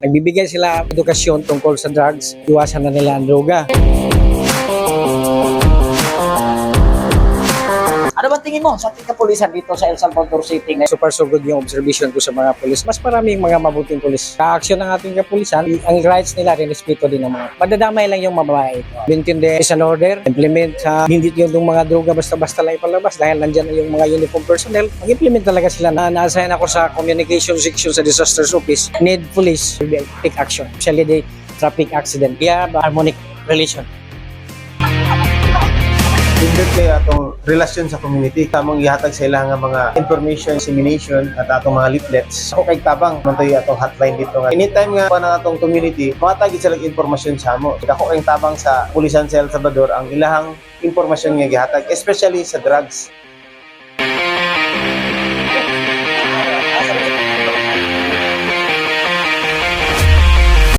Nagbibigay sila edukasyon tungkol sa drugs, iwasan na nila ang droga. Ano ba tingin mo sa ating kapulisan dito sa El Salvador City ngayon? Super so good yung observation ko sa mga pulis. Mas maraming mga mabuting pulis. Ka-action ng ating kapulisan, ang rights nila, rinespeto din ng mga. Madadamay lang yung mababae. Maintain the peace and order, implement sa hindi yung yung mga droga basta-basta lang ipalabas dahil nandyan na yung mga uniform personnel. Mag-implement talaga sila na na-assign ako sa communication section sa disasters office. Need police to be- take action, especially the traffic accident. Have harmonic relation. Indot kay atong relasyon sa community. Tamang ihatag sa ilang mga information, dissemination at atong mga leaflets. Ako kay tabang man tayo atong hotline dito nga. Anytime nga pa ng atong community, matagi sila informasyon sa amo. Ako kay tabang sa Pulisan sa El Salvador ang ilahang impormasyon nga gihatag, especially sa drugs.